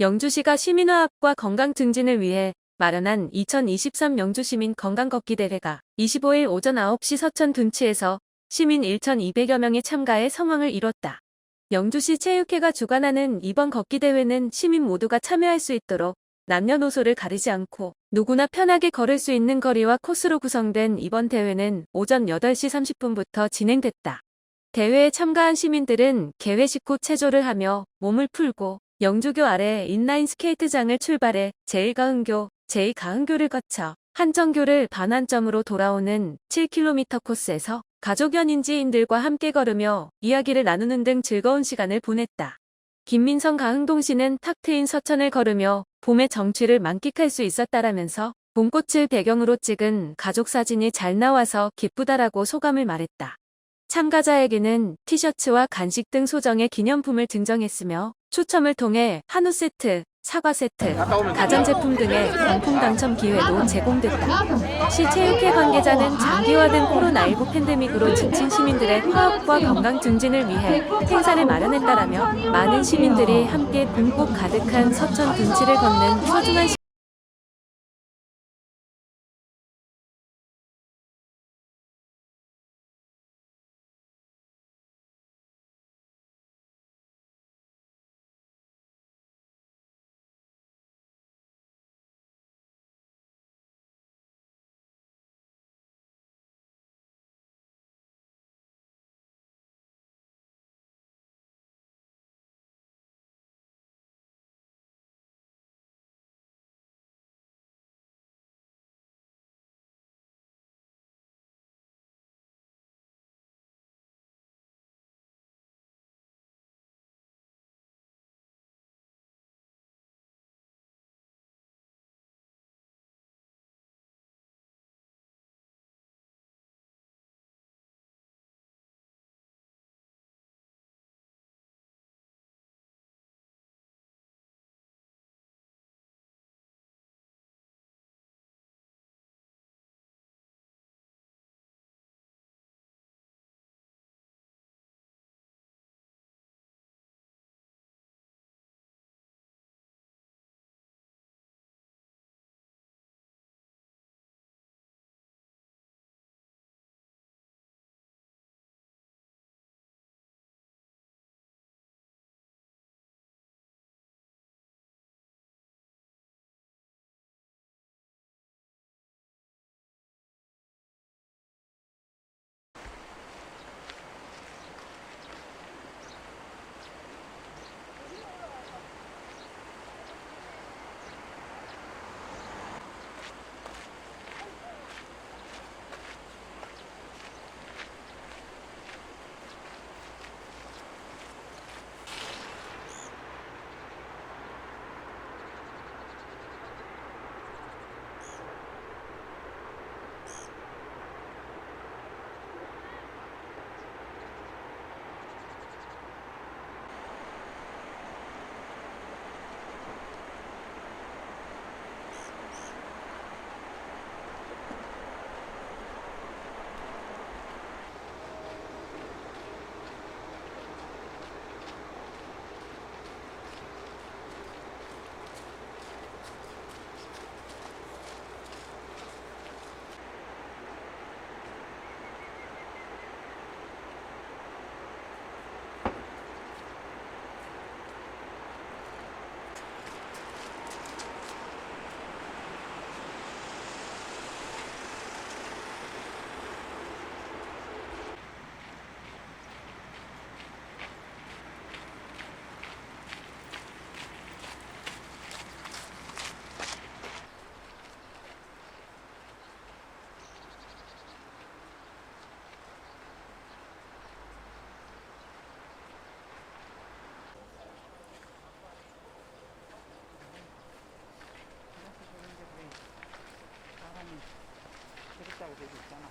영주시가 시민화합과 건강 증진을 위해 마련한 2023 영주시민 건강걷기 대회가 25일 오전 9시 서천 둔치에서 시민 1,200여 명이 참가해 성황을 이뤘다. 영주시 체육회가 주관하는 이번 걷기 대회는 시민 모두가 참여할 수 있도록 남녀노소를 가리지 않고 누구나 편하게 걸을 수 있는 거리와 코스로 구성된 이번 대회는 오전 8시 30분부터 진행됐다. 대회에 참가한 시민들은 개회 식 후 체조를 하며 몸을 풀고 영주교 아래 인라인 스케이트장을 출발해 제1가흥교, 제2가흥교를 거쳐 한정교를 반환점으로 돌아오는 7km 코스에서 가족 연인지인들과 함께 걸으며 이야기를 나누는 등 즐거운 시간을 보냈다. 김민성 가흥동시는 탁 트인 서천을 걸으며 봄의 정취를 만끽할 수 있었다라면서 봄꽃을 배경으로 찍은 가족 사진이 잘 나와서 기쁘다라고 소감을 말했다. 참가자에게는 티셔츠와 간식 등 소정의 기념품을 증정했으며 추첨을 통해 한우 세트, 사과 세트, 가전제품 등의 경품 당첨 기회도 제공됐다. 시 체육회 관계자는 장기화된 코로나19 팬데믹으로 지친 시민들의 화합과 건강 증진을 위해 행사를 마련했다라며 많은 시민들이 함께 봄꽃 가득한 서천 둔치를 걷는 소중한 这个带个水桶箱了。